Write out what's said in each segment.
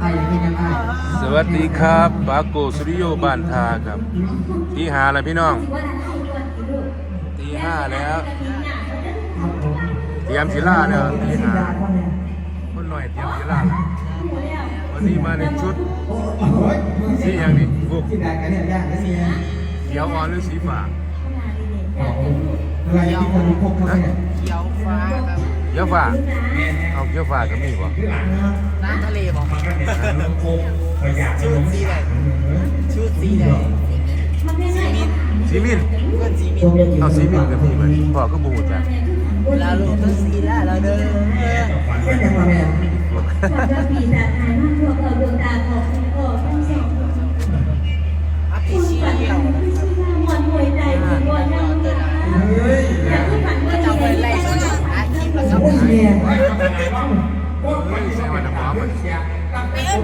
ไอ้ยังไงยังไงสวัสดีครับปาโกสตูดิโอบ้านทาครับที่หาแล้วพี่น้องตีห้าแล้วเตรียมศิลาแล้วตีห้าคนหน่อยเตรียมศิลาแล้ววันนี้มาในชุดสีอย่างนี้พวกที่แดกกันเนี่ยยากนะเนี่ยเขียวอ่อนหรือสีฟ้าอะไรที่คนพกเข้าไปเนี่ยเขียวฟ้าครับ เขียวฟ้าเอาเขียวฟ้าก็มีบ่น้ำทะเลบอกชุดสีแดงชุดสีแดงสีมินสีมินเพื่อนสีมินเอาสีมินก็มีบ่พ่อก็บ่ฮู้จักลาลูกทั้งสีลาเราเด้อเป็นยังไงเนี่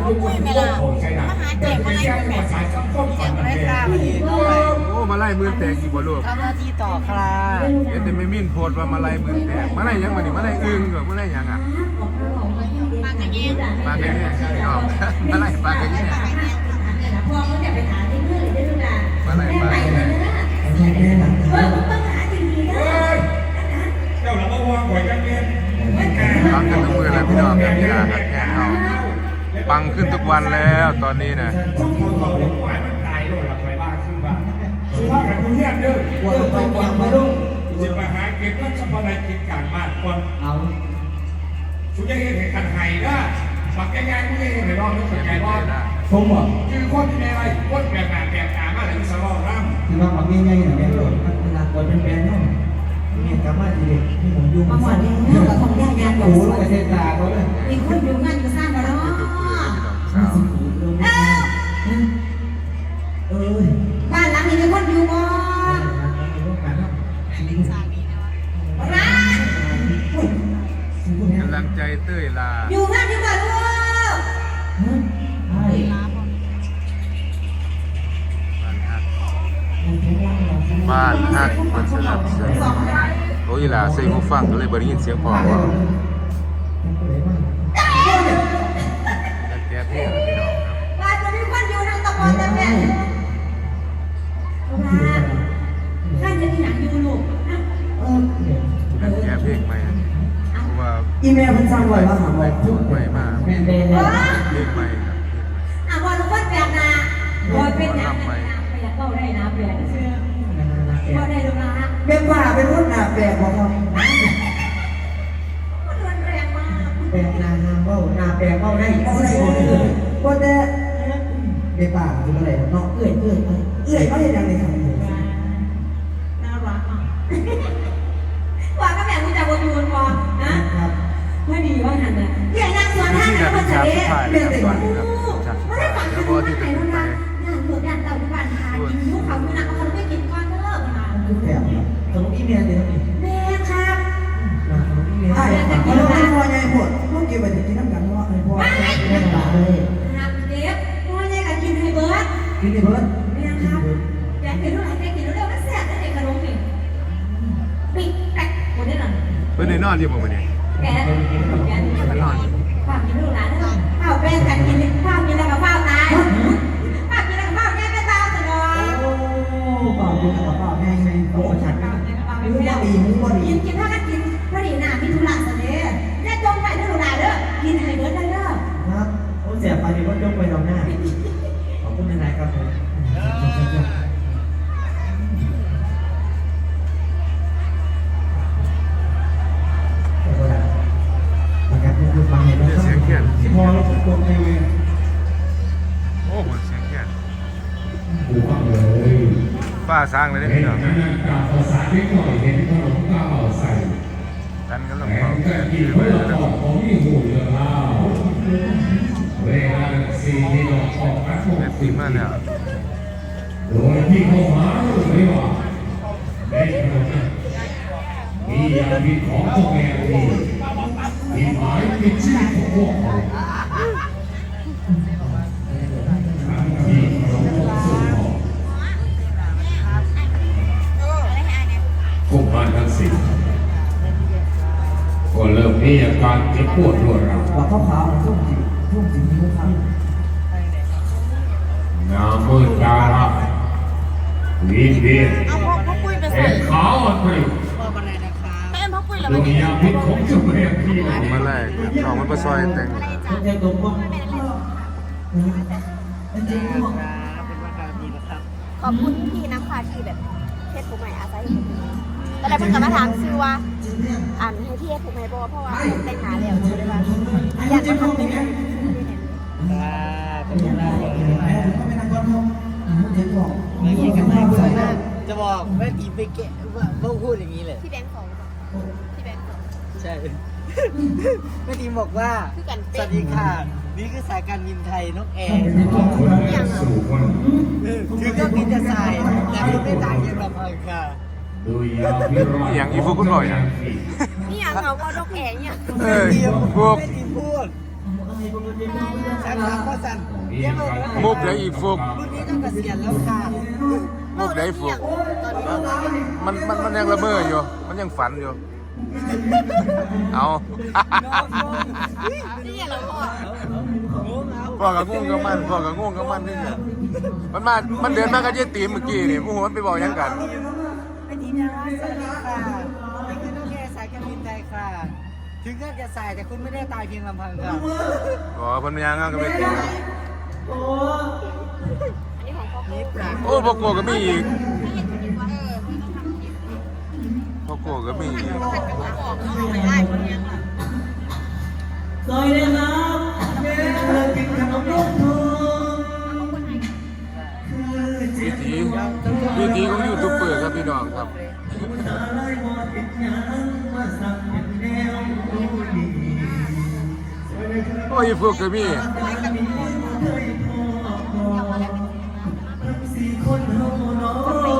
ไปเอ้ยปุ้ยไหมล่ะมาหาเด็กมาไล่คุณแม่เด็กมาไล่ข้ามาดีด้วยโอ้มาไล่มือแตกอีกบ่ลูกทำหน้าที่ต่อครับเอ็ดแต่ไม่มินโพดว่ามาไล่มือแตกมาไล่หยังมานี่มาไล่อึ้งก็มาไล่หยังอะมากันเองปลากระเงี้ยพี่น้องมาไล่ปลากระเงี้ยมาไล่ปลากระเงี้ยแม่แม่หลังเจ้าเราก็วางไว้กันเองปังขึ้นทุกมือแล้วพี่น้องครับกีฬาหัดแขนเราปังขึ้นทุกวันแล้วตอนนี้นะต้องเขาเขาหวายมันตายด้วยหลับไปบ้านขึ้นบ้านสุภาพกับคุณเรียกเด้อวัวไปวัวมาลูกจะมาหาเก็บรัชบัลลัยกิจการบ้านคนเอาสุยังเห็นกันไห้นะปักง่ายๆไม่ได้เห็นรอบนึกเสียใจงว่าเท่นะผมบอกคือคนที่ในไรคนแบบแบบแบบตามาเลยสลองร่ำคือว่ามันไม่ง่ายอย่างนี้หรอกมันเวลาคนเป็นแฟนเนาะมีกรรมะดีเด็กที่ผมยุ่งมาหมดแล้วเราทำได้ยังโอ้โหลูกเส้นตาเขาเลยมีคนอยู่งานอยู่สร้างกันเนาะทุก มือพี่น้องสาวเอ้ยบ้านหลังนี้มีคนอยู่บ่ร้านกำลังใจเต้ยลาอยู่งานอยู่บ่ลูกบ้านฮักบ้านฮักคนสนับสนุนโอ้ยล่ะใส่หูฟังก็เลยบ่ได้ยินเสียงพอว่า แล้วแกเพี้ยพี่น้องครับบ้านจะมีคนอยู่ทางตะบนตะแม่ร้าข้าจะมีหนังอยู่ลูกแล้วแกเพลงใหม่เพราะว่าอีเมลมันสั่งไว้ว่าหาไว้ทุกใหม่มากแม่แม่เพลงใหม่ครับอะบอลลูกคนแปลกน้าบอลเป็นอย่างไรนะไปอยกเข้าได้นะแปลกเชื่อเข้าได้ลูกนะแม่ว่าเป็นคนหนาแปลกบอกครับ แปลกเบ้าได้เบ้าได้ก็แต่เด็กป่าคืออะไรเนาะเอื้อยเอื้อยเอื้อยเขาเรียกยังไงครับน่ารักอะว่าก็แบบมึงจะวนยู่พอนะไม่ดีว่าหันนะเรียกนางสวนท่านที่นจะเป็นนฉากเสสุดด็ท้ายนะครับนนี้ครับฉากสุดท้ายแล้วพอที่จะขึ้นไปงานเกิดงานเต่าที่บ้านทานกินยุคเขาอยู่นะเขาไม่กินก้อนเลิกค่ะคือแบบสมมติอีเมลเดี๋ยวนี้แม่ครับใช่เพราะว่พ่อใหญ่ปวดพวกเกี่ยวกับ เลยหักเด็บพ่อเนี่กับกินไฮเบิร์ดกินในเบิร์ดแม่ครับอยากกินเท่าไหร่ได้กินเร็วๆมันแซ่บไอ้ขนมนี่ปิ๊กแป๊กหมดได้หรอเพื่อนในนอนที่ผมวันนี้แกแกฝากกินลูกหลานนะข้าวแป้งกันกิน สร้างเลยได้เห็พี่นน้องนั่นกับภาษาเล็กหน่อยเห็นขนมก้าวใส่กันกันลงแหเขามแก่ก็กิคืนอเพื่ไปอแล้วตอบของนี่หูเรื่องเล่าเวลาสี่ที่เราออกกันหมแม่ดตีมาแล้วโดยที่เขาหาไม่ว่าในขนมนั้นมียามีของพวกแมวนี่มีหมายมีชื่อของพวกเขา สิก็เริ่มมีอาการเจ็บปวดรวดร้าวว่าเขาขาวช่วงจริงช่วงจริงนี่เขาทำน้ำมืดตาละวีนเดียนเอาพ่อพ่อปุ้ยไปใส่เอ็นขาวอะปุ้ยแม่พ่อปุ้รอดวงยาพิษของเจ้าแม่พี่ออกมาแรกออกมาประซอยแต่รัวงขอบคุณพี่นะคะที่แบบ เทศผมใหม่อาศัยผมแต่แล้วเพิ่งกลับมาถามซื้อว่าอ่านให้พี่เทศผมใหม่บอกเพราะว่าแต่งหาแล้วก็เลยว่าอยากมาทำเป็นจะบอกแม่ทีไปแกะว่าเขาพูดอย่างนี้เลยพี่แบงค์สองพี่แบงค์สองใช่แม่ทีบอกว่าคือกันสเป๊ะวัสดีค่ะนี่คือสายการบินไทยนกแอร์คนแรกสู่คนถึงเครื่องบินจะสาย ค่ะโดยยาพิษอย่างอีฟุกคุณหน่อยนะนี่อย่างเขาก็นกแอ่เนี่ยเอ้ยทีมพวกแม่ทีมพูดฉันถามว่าสันเรียกว่ามุกได้อีฟุกรุ่นนี้ต้องเกษียณแล้วค่ะมุกได้ฟุกมันมันมันยังระเบ้ออยู่ มันยังฝันอยู่ เอานี่อย่างเราพ่อพ่อกับงงกับมันพ่อกับงงกับมันนี่เนี่ย มันมา มันเดินมากับเจ๊ตีเมื่อกี้นี่มูหัวมันไปบอกหยังกันแม่ทีมนะว่าสวัสดีค่ะนี่คือนกแอร์สายการบินไทยค่ะ ถึงเครื่องจะสายแต่คุณไม่ได้ตายเพียงลำพังค่ะอ๋อเพิ่นยังงานกับไปตีอันนี้ของพ่อนี่ปรากโอ้พ่อโกก็มีอีกไม่เห็นคนดีว่าเออไม่ต้องทำคลิปพ่อโกก็มีอีกขัดกับบอกเขาเอาไปได้คนยังล่ะซอยเลย น้องครับสาลายหมดติดยังมาสั่งเป็นแนวดีโอ้ยพวกก็มีสี่คนเฮาเนาะวันนี้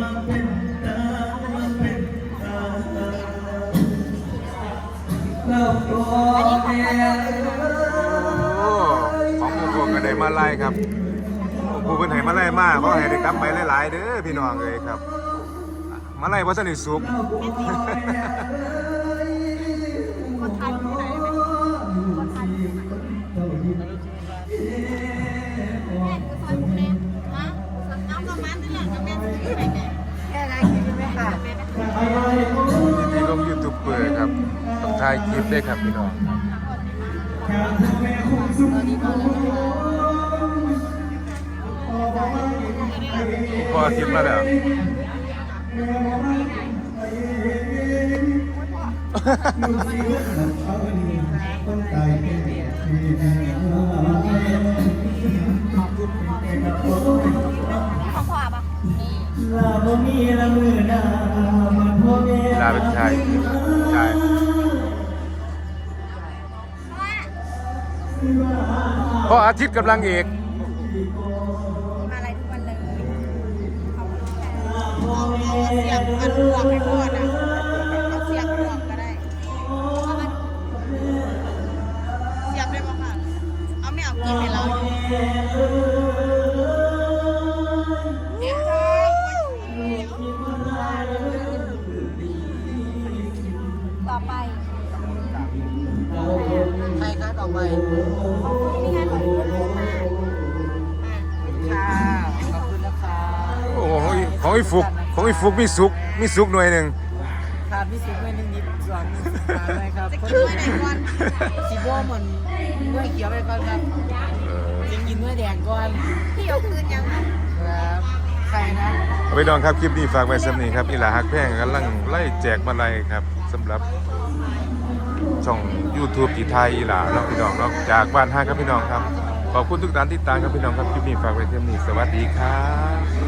มาเป็นตามาเป็นตาเราตัวแม่โอ้ของพวกพวกก็ได้มาไล่ครับ ผู้เพิ่นให้มาไล่มาขอให้ได้กลับไปหลายๆเด้อพี่น้องเอ้ยครับ มาไล่บ่ทันได้สุกคนไทยคนไหนไหมคนไทยแม่คือซอยผมเนี่ยฮะเอากระมันนี่แหละกับแม่ซื้อไปแม่แค่นั้นคิดไหมค่ะวิธีของยูทูบเบอร์ครับต้องถ่ายคลิปได้ครับพี่น้องพอคลิปมาแล้ว พ่อปะลาบ่มีละมือหน้ามันพ่อแม่ลาเป็นชายชายพ่ออาทิตย์กำลังเอก เสียงอันรวมให้พ่อนะเอาเสียงรวมก็ได้เสียบได้ปะค่ะ เอาไม่เอากินให้เราเนี่ยต่อไปใครคะต่อไปนี่ไงของคุณลูกมาค่ะขอบคุณนะคะ โอ้โหของไอ้ฟุกข องไอ้ฟุกมีสุกมีสุกหน่วยหนึ่งค่ะพี่สุกไม่นึงนิดสองนึงมาเลยครับจะกินไว้ไหนก่อนสีบัวเหมือนเมื่อเขียวไปก่อนครับเออจะกินเมื่อแดงก่อนพี่เอาคืนยังไงครับใครนะเอาไปดองครับคลิปนี้ฝากไว้สำนี้ครับอีหลาฮักแพงกำลังไล่แจกมาลัยครับสำหรับช่อง YouTube ที่ไทยอีหลาเนาะพี่น้องเนาะจากบ้านห้าครับพี่น้องครับขอบคุณทุกท่านที่ตามครับพี่น้องครับคลิปนี้ฝากไว้เท่านี้สวัสดีครับ